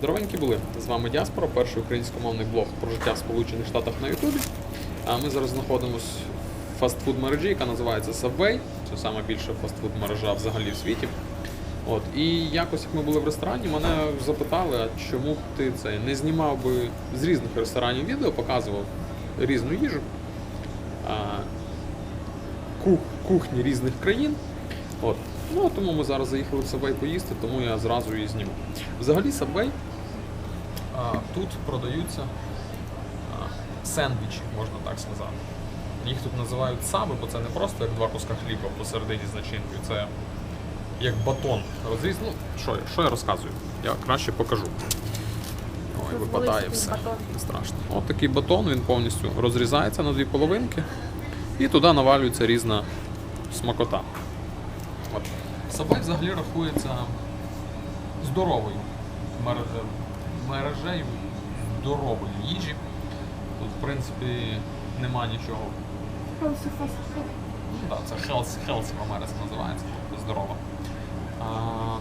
Здоровенькі були! З вами Діаспора, перший українськомовний блог про життя в Сполучених Штатах на Ютубі. А ми зараз знаходимося в фастфуд мережі, яка називається Subway. Це саме більша фастфуд мережа взагалі в світі. От, і якось як ми були в ресторані, мене запитали, а чому б ти це не знімав би з різних ресторанів відео, показував різну їжу, а, кух, кухні різних країн. От. Ну, тому ми зараз заїхали в Subway поїсти, тому я зразу її зніму. Взагалі, Subway тут продаються а, сендвічі, можна так сказати. Їх тут називають саби, бо це не просто як два куска хліба посередині з начинкою, це як батон розріз. Ну, що я, що я розказую? Я краще покажу. Ой, випадає все. Не страшно. От такий батон, він повністю розрізається на дві половинки, і туди навалюється різна смакота. От. Сабай взагалі рахується здоровою мережею здорової їжі. Тут, в принципі, нема нічого. Ну, да, це healthy, healthy в називається, тобто здорова. А,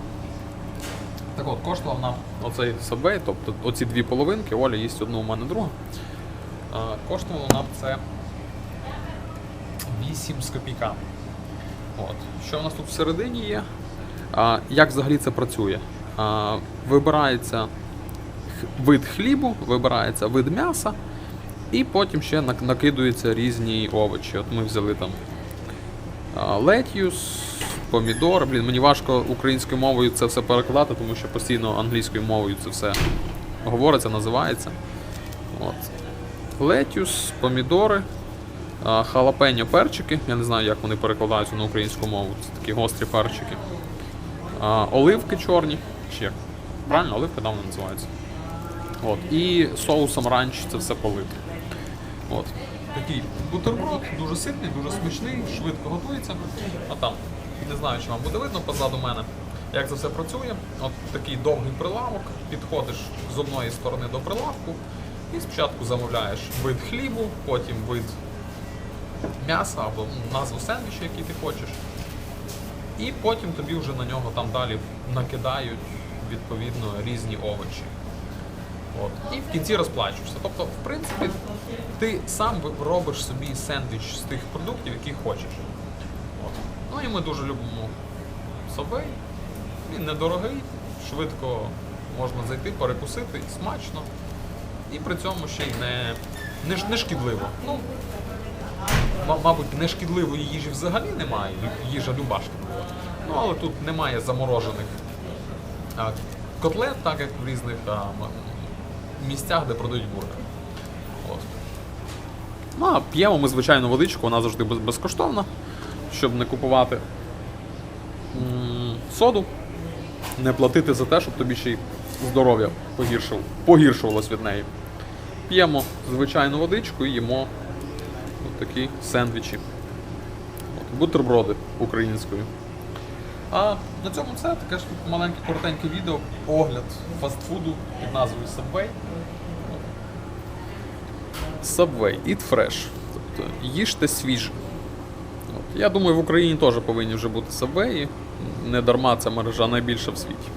так от, коштував нам оцей Subway, тобто оці дві половинки, Оля їсть одну, у мене друга. А, коштувало нам це 8 з копійками. От. Що в нас тут всередині є? А, як взагалі це працює? А, вибирається вид хлібу, вибирається вид м'яса, і потім ще накидуються різні овочі. От ми взяли там летюс, помідор. Блін, мені важко українською мовою це все перекладати, тому що постійно англійською мовою це все говориться, називається. От. Летюс, помідори, халапеньо перчики. Я не знаю, як вони перекладаються на українську мову. Це такі гострі перчики. Оливки чорні. Чи як? Правильно, оливки давно називаються. От. І соусом ранч це все полито. От. Такий бутерброд, дуже ситний, дуже смачний, швидко готується. А там, не знаю, чи вам буде видно позаду мене, як це все працює. От такий довгий прилавок, підходиш з одної сторони до прилавку і спочатку замовляєш вид хлібу, потім вид м'яса або назву сендвіча, який ти хочеш. І потім тобі вже на нього там далі накидають відповідно різні овочі. От. І в кінці розплачуєшся. Тобто, в принципі, ти сам робиш собі сендвіч з тих продуктів, які хочеш. От. Ну і ми дуже любимо Subway. Він недорогий, швидко можна зайти, перекусити, смачно. І при цьому ще й не, не, не шкідливо. Ну, ма- мабуть, нешкідливої їжі взагалі немає. Їжа люба шкідлива. Ну, але тут немає заморожених котлет, так як в різних місцях, де продають бургери. От. Ну, а п'ємо ми, звичайно, водичку, вона завжди безкоштовна, щоб не купувати соду, не платити за те, щоб тобі ще й здоров'я погіршувалось від неї. П'ємо звичайну водичку і їмо от такі сендвічі. От, бутерброди українською. А на цьому все. Таке ж маленьке коротеньке відео, огляд фастфуду під назвою Subway. Subway, eat fresh. Тобто їжте свіже. От. Я думаю, в Україні теж повинні вже бути Subway. Не дарма ця мережа найбільша в світі.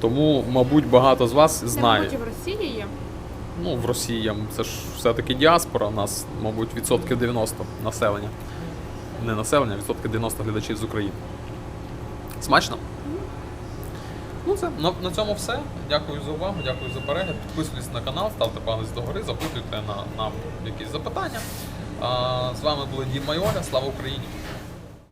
Тому, мабуть, багато з вас Це, знають. мабуть, і в Росії є. Ну, в Росії це ж все-таки діаспора, у нас, мабуть, відсотків 90 населення. Не населення, а відсотків 90 глядачів з України. Смачно? Ну, це на, на цьому все. Дякую за увагу, дякую за перегляд. Підписуйтесь на канал, ставте палець догори, запитуйте на, нам якісь запитання. А, з вами були Дім Майоля. Слава Україні!